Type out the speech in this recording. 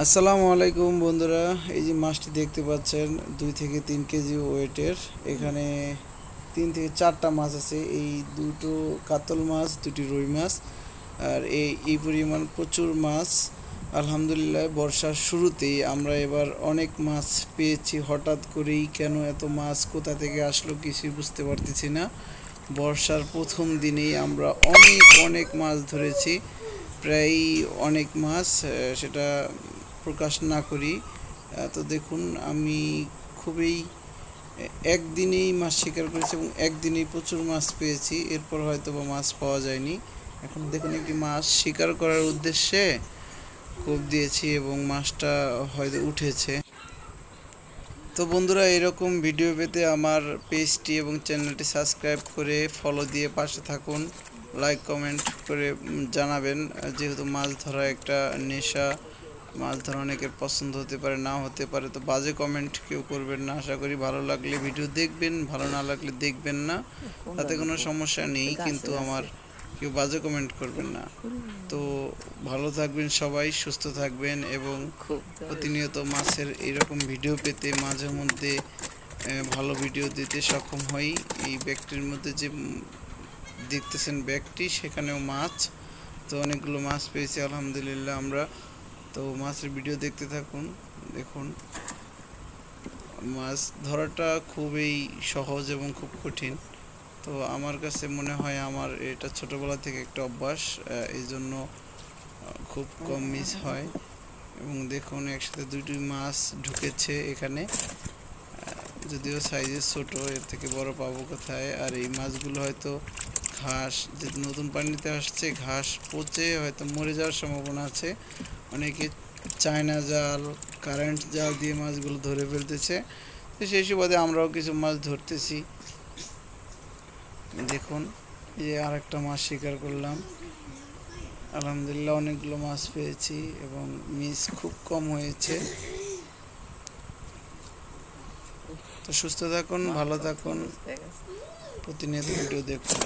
আসসালামু আলাইকুম বন্ধুরা, এই যে মাছটি দেখতে পাচ্ছেন, দুই থেকে তিন কেজি ওয়েটের। এখানে তিন থেকে চারটা মাছ আছে, এই দুটো কাতল মাছ, দুটি রুই মাছ, আর এই এই পরিমাণ প্রচুর মাছ। আলহামদুলিল্লাহ, বর্ষার শুরুতেই আমরা এবার অনেক মাছ পেয়েছি, হঠাৎ করেই কেন এত মাছ, কোথা থেকে আসলো কিছুই বুঝতে পারতেছি না। বর্ষার প্রথম দিনেই আমরা অনেক অনেক মাছ ধরেছি প্রায় অনেক মাছ সেটা প্রকাশ না করি তো দেখুন, আমি খুবই একদিনেই মাছ শিকার করেছি এবং একদিনেই প্রচুর মাছ পেয়েছি। এরপর হয়তো বা মাছ পাওয়া যায়নি। এখন দেখুন, একটি মাছ শিকার করার উদ্দেশ্যে কোপ দিয়েছি এবং মাছটা হয়তো উঠেছে। তো বন্ধুরা, এরকম ভিডিও পেতে আমার পেজটি এবং চ্যানেলটি সাবস্ক্রাইব করে ফলো দিয়ে পাশে থাকুন। লাইক কমেন্ট করে জানাবেন। যেহেতু মাছ ধরা একটা নেশা মাছ ধরা অনেকের পছন্দ হতে পারে না হতে পারে তো বাজে কমেন্ট কেউ করবেন না। আশা করি ভালো লাগলে ভিডিও দেখবেন ভালো না লাগলে দেখবেন না। তাতে কোনো সমস্যা নেই কিন্তু আমার কেউ বাজে কমেন্ট করবেন না। তো ভালো থাকবেন সবাই সুস্থ থাকবেন এবং প্রতিনিয়ত মাছের এরকম ভিডিও পেতে মাঝে মধ্যে ভালো ভিডিও দিতে সক্ষম হই। এই ব্যাগটির মধ্যে যে দেখতেছেন ব্যাগটি সেখানেও মাছ তো অনেকগুলো মাছ পেয়েছি আলহামদুলিল্লাহ। আমরা তো মাছের ভিডিও দেখতে থাকুন, দেখুন। মাছ ধরাটা খুবই সহজ এবং খুব কঠিন। তো আমার কাছে মনে হয় আমার এটা ছোটবেলা থেকে একটা অভ্যাস এই জন্য খুব কম মিস হয়। এবং দেখুন, একসাথে দুটি মাছ ঢুকেছে এখানে। যদিও সাইজে ছোট, এর থেকে বড় পাবো কোথায়? আর এই মাছগুলো হয়তো ঘাস যে নতুন পানিতে আসছে, ঘাস পচে হয়তো মরে যাওয়ার সম্ভাবনা আছে। অনেকে চায়না জাল কারেন্ট জাল দিয়ে মাছগুলো ধরে ফেলতেছে। তো সেই সুবাদে আমরাও কিছু মাছ ধরতেছি। দেখুন যে আর একটা মাছ শিকার করলাম। আলহামদুলিল্লাহ অনেকগুলো মাছ পেয়েছি এবং মিস খুব কম হয়েছে। তো সুস্থ থাকুন, ভালো থাকুন। প্রতিনিয়ত ভিডিও দেখুন।